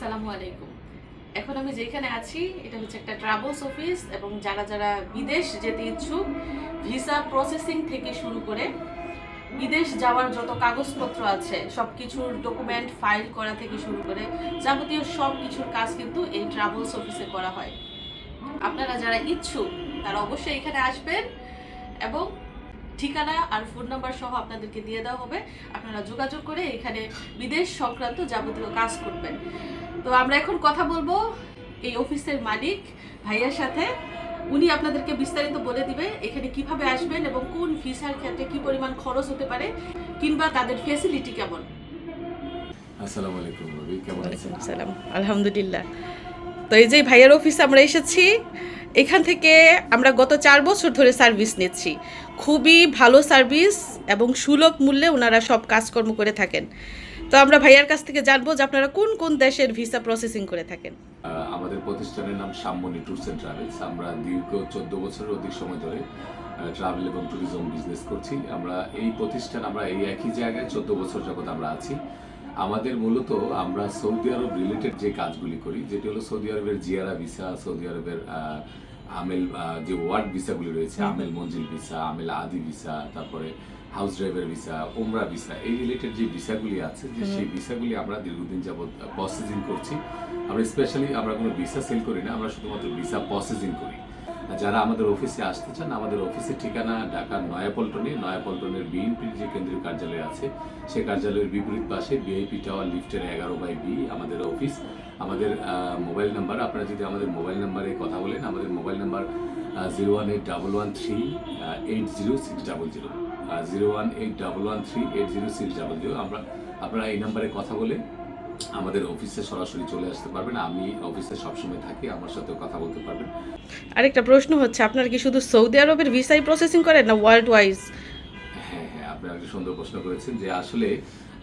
আসসালামু আলাইকুম। এখন আমি যেখানে আছি, এটা হচ্ছে একটা ট্রাভেলস অফিস এবং যারা যারা বিদেশ যেতে ইচ্ছুক, ভিসা প্রসেসিং থেকে শুরু করে বিদেশ যাওয়ার যত কাগজপত্র আছে সব কিছুর ডকুমেন্ট ফাইল করা থেকে শুরু করে যাবতীয় সব কিছুর কাজ কিন্তু এই ট্রাভেলস অফিসে করা হয়। আপনারা যারা ইচ্ছুক, তারা অবশ্যই এখানে আসবেন এবং ঠিকানা আর ফোন নাম্বার সহ আপনাদেরকে দিয়ে দেওয়া হবে। আপনারা যোগাযোগ করে এখানে বিদেশ সংক্রান্ত যাবতীয় কাজ করবেন। তো আমরা এখন কথা বলব এই অফিসের মালিক ভাইয়ার সাথে। উনি আপনাদেরকে বিস্তারিত বলে দিবে এখানে কীভাবে আসবেন এবং কোন ভিসার ক্ষেত্রে কি পরিমাণ খরচ হতে পারে কিংবা তাদের ফেসিলিটি কেমন। আসসালামু আলাইকুম রবি কেমন আছেন? ওয়ালাইকুম সালাম আলহামদুলিল্লাহ। তো এই যে ভাইয়ার অফিসে আমরা এসেছি এখান থেকে আমরা গত চার বছর ধরে সার্ভিস নিচ্ছি। খুবই ভালো সার্ভিস এবং সুলভ মূল্যে ওনারা সব কাজকর্ম করে থাকেন। তো আমরা ভাইয়ার কাছ থেকে জানব যে আপনারা কোন কোন দেশের ভিসা প্রসেসিং করে থাকেন? আমাদের প্রতিষ্ঠানের নাম সাম্মনি ট্যুরস অ্যান্ড ট্রাভেলস। আমরা দীর্ঘ চোদ্দ বছরের অধিক সময় ধরে ট্রাভেল এবং ট্যুরিজম বিজনেস করছি। আমরা এই প্রতিষ্ঠান, আমরা এই একই জায়গায় চোদ্দ বছর যাবত আমরা আছি। আমাদের মূলত আমরা সৌদি আরব রিলেটেড যে কাজগুলি করি, যেটি হলো সৌদি আরবের জিয়ারা ভিসা, সৌদি আরবের আমেল যে ওয়ার্ড ভিসাগুলি রয়েছে আমেল মঞ্জিল ভিসা আমেল আদি ভিসা তারপরে house driver visa Umrah visa এই রিলেটেড যে ভিসাগুলি আছে যে সেই ভিসাগুলি আমরা দীর্ঘদিন যাবৎ প্রসেসিং করছি। আমরা স্পেশালি আমরা কোনো ভিসা সেল করি না আমরা শুধুমাত্র ভিসা প্রসেসিং করি। যারা আমাদের অফিসে আসতে চান, আমাদের অফিসের ঠিকানা ঢাকার নয়াপল্টনে, নয়াপল্টনের বিএনপির যে কেন্দ্রীয় কার্যালয় আছে, সে কার্যালয়ের বিপরীত পাশে বিআইপি টাওয়ার লিফটের এগারো বাই বি আমাদের অফিস। আমাদের মোবাইল নাম্বার আপনারা যদি আমাদের মোবাইল নাম্বারে কথা বলেন, আমাদের mobile number zero one eight double one three eight zero six double zero zero one eight double one three eight zero six double zero আমরা, আপনারা এই নাম্বারে কথা বলে আমাদের অফিসে সরাসরি চলে আসতে পারবেন। আমি অফিসে সবসময় থাকি আমার সাথে কথা বলতে পারবেন। আরেকটা প্রশ্ন হচ্ছে আপনারা কি শুধু সৌদি আরবের ভিসাই প্রসেসিং করেন না ওয়ার্ল্ড ওয়াইজ হ্যাঁ হ্যাঁ আপনি একটা সুন্দর প্রশ্ন করেছেন যে আসলে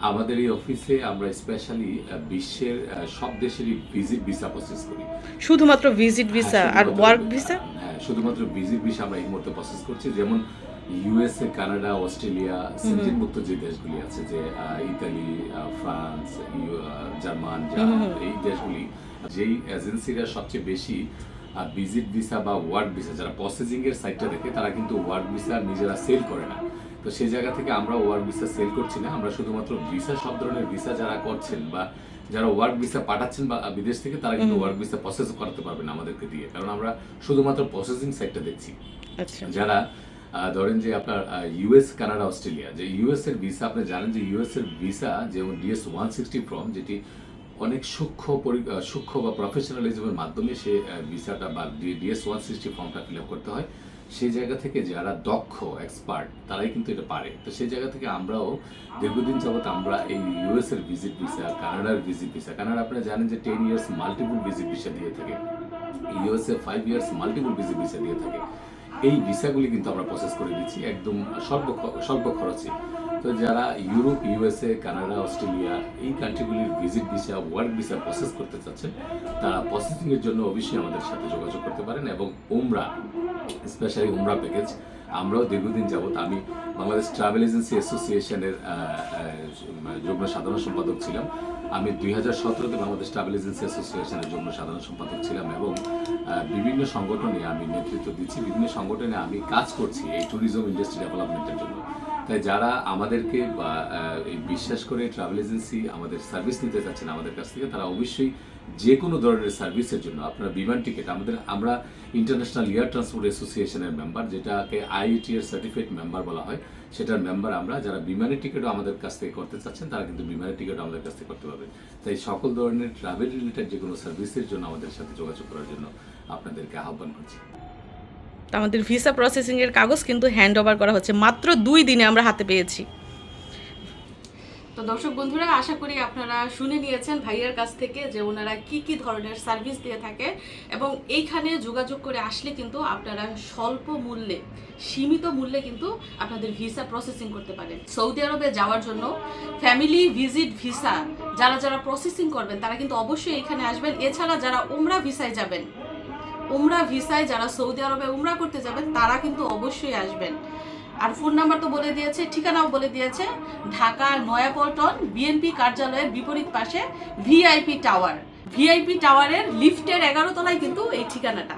আমাদের এই অফিসে আমরা স্পেশালি বিশ্বের সব দেশেরই ভিজিট ভিসা প্রসেস করি। শুধুমাত্র ভিজিট ভিসা হ্যাঁ, আর ওয়ার্ক ভিসা হ্যাঁ শুধুমাত্র ভিজিট ভিসা আমরা এই মুহূর্তে প্রসেস করছি। যেমন ইউএসএ কানাডা অস্ট্রেলিয়া সেন্টেন মুক্ত যে দেশগুলি আছে যে ইতালি ফ্রান্স জার্মান এই দেশগুলি যেই এজেন্সিরা সবচেয়ে বেশি ভিজিট ভিসা বা ওয়ার্ক ভিসা যারা প্রসেসিং এর সাইটটা দেখে তারা কিন্তু ওয়ার্ক ভিসা নিজেরা সেল করে না। তো সেই জায়গা থেকে আমরা ওয়ার্ক ভিসা সেল করছি না আমরা শুধুমাত্র ভিসা সব ধরনের ভিসা যারা করছেন বা যারা ওয়ার্ক ভিসা পাঠাচ্ছেন বা বিদেশ থেকে তারা কিন্তু ওয়ার্ক ভিসা প্রসেস করতে পারবেন আমাদেরকে দিয়ে। কারণ আমরা শুধুমাত্র প্রসেসিং সাইটটা দেখছি। আচ্ছা। যারা ধরেন যে আপনার ইউএস কানাডা, অস্ট্রেলিয়া। যে ইউএস এর ভিসা আপনি জানেন যে ইউএস এর ভিসা যেমন ডিএস ওয়ান সিক্সটি ফর্ম যেটি অনেক সূক্ষ্ম সূক্ষ্ম বা প্রফেশনালিজমের মাধ্যমে সে ভিসাটা বা ডিএস ওয়ান সিক্সটি ফর্মটা ফিল আপ করতে হয়। সেই জায়গা থেকে যারা দক্ষ এক্সপার্ট তারাই কিন্তু এটা পারে। তো সেই জায়গা থেকে আমরাও দীর্ঘদিন যাবত আমরা এই ইউএস এর ভিজিট ভিসা কানাডার ভিজিট ভিসা কানাডা আপনারা জানেন যে ten years multiple visit visa দিয়ে থাকে। USA five years multiple visit visa দিয়ে থাকে। এই ভিসাগুলি কিন্তু আমরা প্রসেস করে দিচ্ছি, একদম স্বল্প স্বল্প খরচে। তো যারা ইউরোপ, ইউএসএ, কানাডা, অস্ট্রেলিয়া এই কান্ট্রিগুলির visit visa work visa process করতে চাচ্ছেন, তারা প্রসেসিং এর জন্য অবশ্যই আমাদের সাথে যোগাযোগ করতে পারেন এবং উমরা স্পেশালি উমরা প্যাকেজ আমরাও দীর্ঘদিন যাবত আমি বাংলাদেশ ট্রাভেল এজেন্সি অ্যাসোসিয়েশনের যুগ্ম সাধারণ সম্পাদক ছিলাম। আমি দুই হাজার সতেরোতে বাংলাদেশ ট্রাভেল এজেন্সি অ্যাসোসিয়েশনের যুগ্ম সাধারণ সম্পাদক ছিলাম এবং বিভিন্ন সংগঠনে আমি নেতৃত্ব দিচ্ছি, বিভিন্ন সংগঠনে আমি কাজ করছি এই ট্যুরিজম ইন্ডাস্ট্রি ডেভেলপমেন্টের জন্য। তাই যারা আমাদেরকে বিশ্বাস করে ট্রাভেল এজেন্সি আমাদের সার্ভিস নিতে চাচ্ছেন আমাদের কাছ থেকে, তারা অবশ্যই যে কোনো ধরনের সার্ভিসের জন্য, আপনার বিমান টিকিট আমাদের, আমরা ইন্টারন্যাশনাল এয়ার ট্রান্সপোর্ট অ্যাসোসিয়েশনের মেম্বার যেটাকে আইইটি এর সার্টিফিকেট মেম্বার বলা হয়, সেটার মেম্বার আমরা, যারা বিমানের টিকিটও আমাদের কাছ থেকে করতে চাচ্ছেন, তারা কিন্তু বিমানের টিকিটও আমাদের কাছ থেকে করতে পারবেন। তাই সকল ধরনের ট্রাভেল রিলেটেড যে কোনো সার্ভিসের জন্য আমাদের সাথে যোগাযোগ করার জন্য আপনাদেরকে আহ্বান করছি। আমাদের ভিসা প্রসেসিংয়ের কাগজ কিন্তু হ্যান্ড ওভার করা হচ্ছে। মাত্র দুই দিনে আমরা হাতে পেয়েছি। তো দর্শক বন্ধুরা, আশা করি আপনারা শুনে নিয়েছেন ভাইয়ার কাছ থেকে যে ওনারা কি কি ধরনের সার্ভিস দিয়ে থাকে এবং এইখানে যোগাযোগ করে আসলে কিন্তু আপনারা স্বল্প মূল্যে, সীমিত মূল্যে কিন্তু আপনাদের ভিসা প্রসেসিং করতে পারেন। সৌদি আরবে যাওয়ার জন্য ফ্যামিলি ভিজিট ভিসা যারা যারা প্রসেসিং করবেন, তারা কিন্তু অবশ্যই এখানে আসবেন। এছাড়া যারা উমরা ভিসায় যাবেন উমরা ভিসায় যারা সৌদি আরবে উমরা করতে যাবেন, তারা কিন্তু অবশ্যই আসবেন। আর ফোন নাম্বার তো বলে দিয়েছে, ঠিকানাও বলে দিয়েছে, ঢাকা নয়াপল্টন বিএনপি কার্যালয়ের বিপরীত পাশে ভিআইপি টাওয়ার ভিআইপি টাওয়ারের লিফটের এগারো তলায় কিন্তু এই ঠিকানাটা।